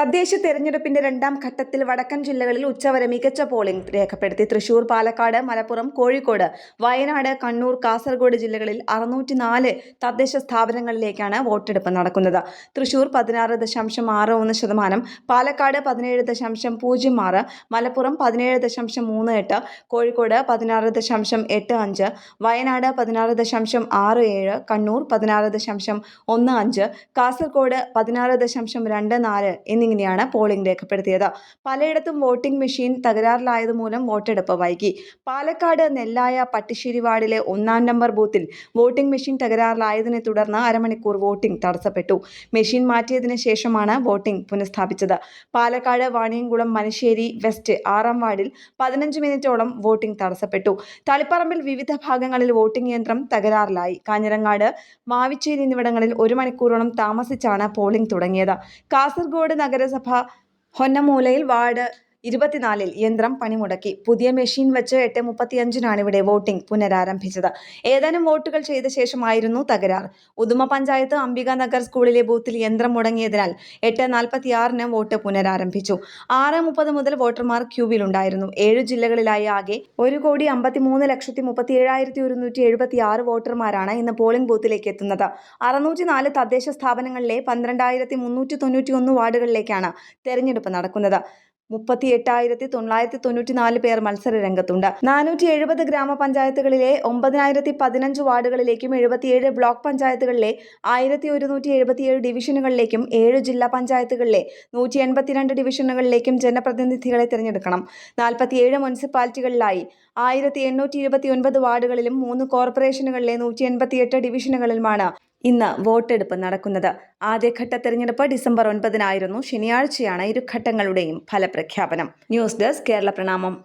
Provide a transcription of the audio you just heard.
തദ്ദേശ തെരഞ്ഞെടുപ്പിന്റെ രണ്ടാം ഘട്ടത്തിൽ വടക്കൻ ജില്ലകളിൽ ഉച്ചവരെ മികച്ച പോളിംഗ് രേഖപ്പെടുത്തി. തൃശൂർ പാലക്കാട് മലപ്പുറം കോഴിക്കോട് വയനാട് കണ്ണൂർ കാസർഗോഡ് ജില്ലകളിൽ അറുന്നൂറ്റി നാല് തദ്ദേശ സ്ഥാപനങ്ങളിലേക്കാണ് വോട്ടെടുപ്പ് നടക്കുന്നത്. തൃശൂർ പതിനാറ് ദശാംശം ആറ് ഒന്ന് ശതമാനം പാലക്കാട് പതിനേഴ് ദശാംശം പൂജ്യം ആറ് മലപ്പുറം പതിനേഴ് ദശാംശം മൂന്ന് എട്ട് കോഴിക്കോട് പതിനാറ് ദശാംശം എട്ട് അഞ്ച് വയനാട് പതിനാറ് ദശാംശം ആറ് ഏഴ് കണ്ണൂർ പതിനാറ് ദശാംശം ഒന്ന് അഞ്ച് കാസർഗോഡ് പതിനാറ് ദശാംശം രണ്ട് നാല് എന്നിങ്ങനെയാണ് പോളിംഗ് രേഖപ്പെടുത്തിയത്. പലയിടത്തും വോട്ടിംഗ് മെഷീൻ തകരാറിലായത് മൂലം വോട്ടെടുപ്പ് വൈകി. പാലക്കാട് നെല്ലായ പട്ടിശ്ശേരി വാർഡിലെ ഒന്നാം നമ്പർ ബൂത്തിൽ വോട്ടിംഗ് മെഷീൻ തകരാറിലായതിനെ തുടർന്ന് അരമണിക്കൂർ വോട്ടിംഗ് തടസ്സപ്പെട്ടു. മെഷീൻ മാറ്റിയതിനു ശേഷമാണ് വോട്ടിംഗ് പുനഃസ്ഥാപിച്ചത്. പാലക്കാട് വാണിയംകുളം മനശ്ശേരി വെസ്റ്റ് ആറാം വാർഡിൽ പതിനഞ്ച് മിനിറ്റോളം വോട്ടിംഗ് തടസ്സപ്പെട്ടു. തളിപ്പറമ്പിൽ വിവിധ ഭാഗങ്ങളിൽ വോട്ടിംഗ് യന്ത്രം തകരാറിലായി. കാഞ്ഞിരങ്ങാട് മാവിച്ചേരി എന്നിവിടങ്ങളിൽ ഒരു മണിക്കൂറോളം താമസിച്ചാണ് പോളിംഗ് തുടങ്ങിയത്. കാസർഗോഡ് നഗരസഭ ഹൊന്നമൂലയിൽ വാർഡ് ഇരുപത്തിനാലിൽ യന്ത്രം പണിമുടക്കി. പുതിയ മെഷീൻ വെച്ച് എട്ട് മുപ്പത്തിയഞ്ചിനാണ് ഇവിടെ വോട്ടിംഗ് പുനരാരംഭിച്ചത്. ഏതാനും വോട്ടുകൾ ചെയ്ത ശേഷമായിരുന്നു തകരാർ. ഉദുമ പഞ്ചായത്ത് അംബിക നഗർ സ്കൂളിലെ ബൂത്തിൽ യന്ത്രം മുടങ്ങിയതിനാൽ എട്ട് നാൽപ്പത്തിയാറിന് വോട്ട് പുനരാരംഭിച്ചു. ആറ് മുപ്പത് മുതൽ വോട്ടർമാർ ക്യൂവിലുണ്ടായിരുന്നു. ഏഴ് ജില്ലകളിലായി ആകെ ഒരു കോടി അമ്പത്തിമൂന്ന് ലക്ഷത്തി മുപ്പത്തി ഏഴായിരത്തി ഒരുന്നൂറ്റി എഴുപത്തി ആറ് വോട്ടർമാരാണ് ഇന്ന് പോളിംഗ് ബൂത്തിലേക്ക് എത്തുന്നത്. അറുന്നൂറ്റി നാല് തദ്ദേശ സ്ഥാപനങ്ങളിലെ പന്ത്രണ്ടായിരത്തി മുന്നൂറ്റി തൊണ്ണൂറ്റി ഒന്ന് വാർഡുകളിലേക്കാണ് തെരഞ്ഞെടുപ്പ് നടക്കുന്നത്. മുപ്പത്തി എട്ടായിരത്തി തൊള്ളായിരത്തി തൊണ്ണൂറ്റി നാല് പേർ മത്സര രംഗത്തുണ്ട് നാനൂറ്റി എഴുപത് ഗ്രാമപഞ്ചായത്തുകളിലെ ഒമ്പതിനായിരത്തി പതിനഞ്ച് വാർഡുകളിലേക്കും എഴുപത്തിയേഴ് ബ്ലോക്ക് പഞ്ചായത്തുകളിലെ ആയിരത്തി ഒരുന്നൂറ്റി എഴുപത്തിയേഴ് ഡിവിഷനുകളിലേക്കും ഏഴ് ജില്ലാ പഞ്ചായത്തുകളിലെ നൂറ്റി എൺപത്തിരണ്ട് ഡിവിഷനുകളിലേക്കും ജനപ്രതിനിധികളെ തിരഞ്ഞെടുക്കണം. നാൽപ്പത്തിയേഴ് മുനിസിപ്പാലിറ്റികളിലായി ആയിരത്തി എണ്ണൂറ്റി ഇരുപത്തി ഒൻപത് വാർഡുകളിലും മൂന്ന് കോർപ്പറേഷനുകളിലെ നൂറ്റി എൺപത്തിയെട്ട് ഡിവിഷനുകളിലുമാണ് ഇന്ന് വോട്ടെടുപ്പ് നടക്കുന്നത്. ആദ്യഘട്ട തെരഞ്ഞെടുപ്പ് ഡിസംബർ ഒൻപതിനായിരുന്നു. ശനിയാഴ്ചയാണ് ഇരു ഘട്ടങ്ങളുടെയും ഫലപ്രഖ്യാപനം. ന്യൂസ് ഡെസ്ക് കേരള പ്രണാമം.